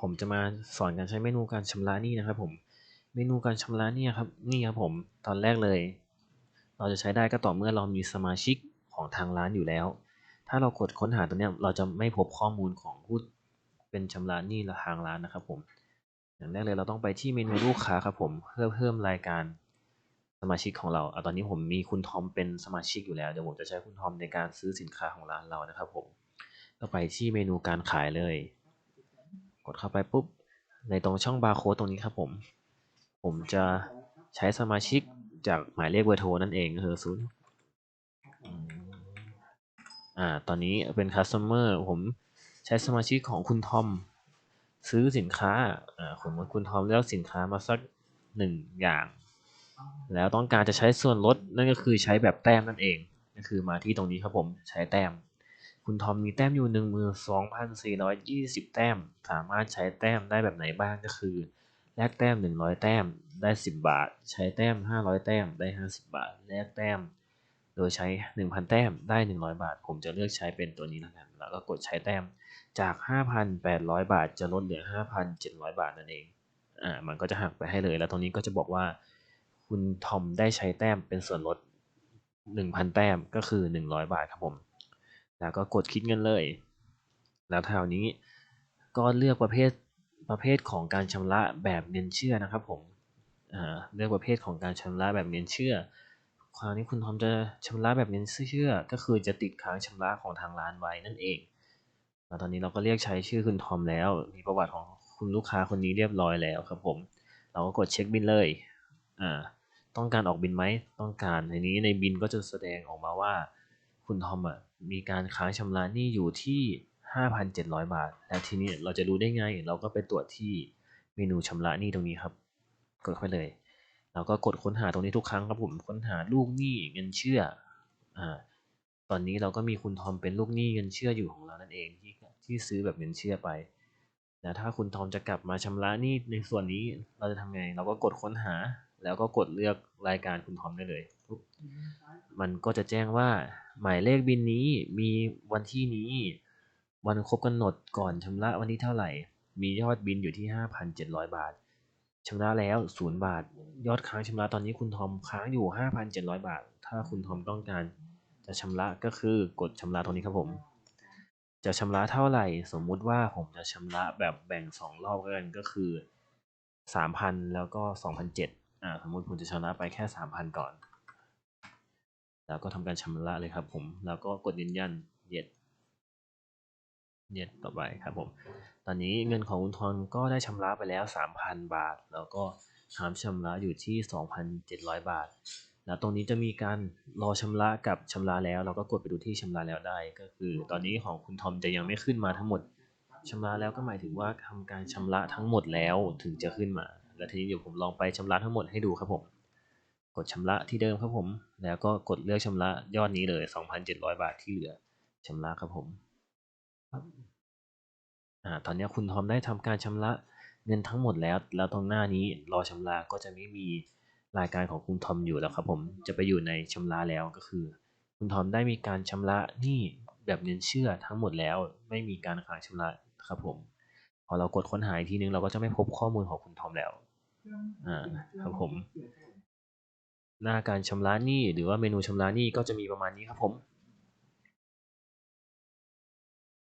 ผมจะมาสอนการใช้เมนูการชำระหนี้นะครับ ผม เมนูการชำระหนี้ครับ นี่ครับผม ตอนแรกเลย เราจะใช้ได้ก็ต่อเมื่อเรามีสมาชิกของทางร้านอยู่แล้ว ถ้าเรากดค้นหาตัวเนี้ยเราจะไม่พบข้อมูลของผู้เป็นชำระหนี้ทางร้านนะครับ ผม อย่างแรกเลยเราต้องไปที่เมนูลูกค้าครับ ผม เพื่อเพิ่มรายการสมาชิกของเราเอาตอนนี้ผมมีคุณทอมเป็นสมาชิกอยู่แล้ว เดี๋ยวผมจะใช้คุณทอมในการซื้อสินค้าของร้านเรานะครับ ผมก็ไปที่เมนูการขายเลย กดเข้าไปปุ๊บ ในตรงช่องบาร์โค้ดตรงนี้ครับผม ผมจะใช้สมาชิกจากหมายเลขเบอร์โทรนั่นเองคือศูนย์อ่า ตอนนี้เป็น customer ผมใช้สมาชิกของคุณทอม ซื้อสินค้า อ่าสมมติคุณทอมเลือกสินค้ามาสักหนึ่งอย่าง แล้วต้องการจะใช้ส่วนลดนั่นก็คือใช้แบบแต้มนั่นเอง ก็คือมาที่ตรงนี้ครับผม ใช้แต้ม คุณทอมมีแต้มอยู่หนึ่งมือสองพันสี่ร้อยยี่สิบแต้ม สามารถใช้แต้มได้แบบไหนบ้างก็คือ แลกแต้มหนึ่งร้อยแต้มได้สิบบาท ใช้แต้มห้าร้อยแต้มได้ห้าสิบบาท แลกแต้ม โดยใช้หนึ่งพันแต้มได้หนึ่งร้อยบาท ผมจะเลือกใช้เป็นตัวนี้แล้วกัน แล้วก็กดใช้แต้ม จากห้าพันแปดร้อยบาท จะลดเหลือห้าพันเจ็ดร้อยบาทนั่นเอง อ่า มันก็จะหักไปให้เลย แล้วตรงนี้ก็จะบอกว่า คุณทอมได้ใช้แต้มเป็นส่วนลดหนึ่งพันแต้ม ก็คือหนึ่งร้อยบาทครับผม แล้วก็กดคิดเงินเลย แล้วแถวนี้ก็เลือกประเภทประเภทของการชำระแบบเน้นเชื่อนะครับผมเลือกประเภทของการชำระแบบเน้นเชื่อ คราวนี้คุณทอมจะชำระแบบเน้นเชื่อ ก็คือจะติดค้างชำระของทางร้านไว้นั่นเองแล้วตอนนี้เราก็เรียกใช้ชื่อคุณทอมแล้ว มีประวัติของคุณลูกค้าคนนี้เรียบร้อยแล้วครับผม เราก็กดเช็คบินเลย อ่า ต้องการออกบินไหม ต้องการในนี้ในบินก็จะแสดงออกมาว่า คุณทอมอะมีการค้างชำระหนี้อยู่ที่ 5,700 บาท และทีนี้เราจะรู้ได้ไง เราก็ไปตรวจที่เมนูชำระหนี้ตรงนี้ครับ กดเข้าไปเลย เราก็กดค้นหาตรงนี้ทุกครั้งครับผมค้นหาลูกหนี้เงินเชื่ออ่าตอนนี้เราก็มีคุณทอมเป็นลูกหนี้เงินเชื่ออยู่ของเรานั่นเองที่ที่ซื้อแบบเงินเชื่อไปแล้วถ้าคุณทอมจะกลับมาชำระหนี้ในส่วนนี้เราจะทำไง เราก็กดค้นหา แล้วก็กดเลือกรายการคุณทอมได้เลยปุ๊บมันก็จะแจ้งว่า หมายเลขบินนี้มีวันที่นี้ วันครบกำหนดก่อนชำระวันที่เท่าไหร่ มียอดบินอยู่ที่ 5,700 บาทชำระแล้ว0บาท ยอดค้างชำระตอนนี้คุณทอมค้างอยู่ 5,700 บาท ถ้าคุณทอมต้องการจะชำระก็คือกดชำระตรงนี้ครับผม จะชำระเท่าไหร่ สมมุติว่าผมจะชำระแบบแบ่งสองรอบกันก็คือสามพันแล้วก็สองพันเจ็ดอ่าสมมุติผมจะชำระไปแค่สามพันก่อน แล้วก็ทำการชำระเลยครับผม แล้วก็กดยืนยันเย็ดเย็ดต่อไปครับผม ตอนนี้เงินของคุณทอนก็ได้ชำระไปแล้วสามพันบาท แล้วก็ค้างชำระอยู่ที่สองพันเจ็ดร้อยบาท แล้วตรงนี้จะมีการรอชำระกับชำระแล้ว เราก็กดไปดูที่ชำระแล้วได้ ก็คือตอนนี้ของคุณทอมจะยังไม่ขึ้นมาทั้งหมดชำระแล้วก็หมายถึงว่าทำการชำระทั้งหมดแล้วถึงจะขึ้นมา แล้วทีนี้เดี๋ยวผมลองไปชำระทั้งหมดให้ดูครับผม กดชำระที่เดิมครับผม แล้วก็กดเลือกชำระยอดนี้เลย 2,700 บาทที่เหลือชำระครับผมอ่าตอนนี้คุณทอมได้ทำการชำระเงินทั้งหมดแล้ว แล้วตรงหน้านี้รอชำระก็จะไม่มีรายการของคุณทอมอยู่แล้วครับผม จะไปอยู่ในชำระแล้วก็คือ คุณทอมได้มีการชำระหนี้แบบเงินเชื่อทั้งหมดแล้ว ไม่มีการค้างชำระครับผม พอเรากดค้นหาอีกทีนึงเราก็จะไม่พบข้อมูลของคุณทอมแล้ว อ่า ครับผม หน้าการชำระหนี้หรือว่าเมนูชำระหนี้ก็จะมีประมาณนี้ครับผม